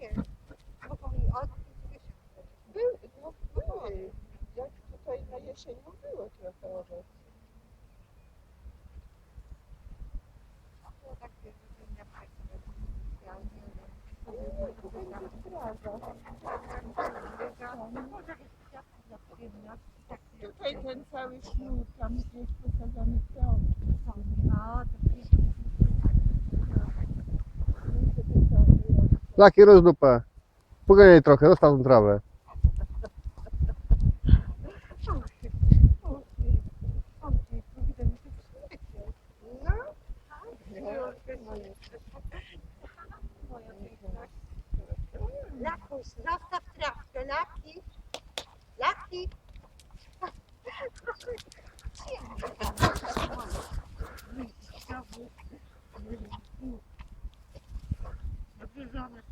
Jest. Były, no. Jak tutaj na jesienią było trochę jest. Tak Tutaj ten cały ślub, tam gdzieś posadzony krąg. No, Laki rozdupę. Pogadaj trochę, zostaw trawę. Zostaw trawkę, Laki. Laki. Dobrze, Добре,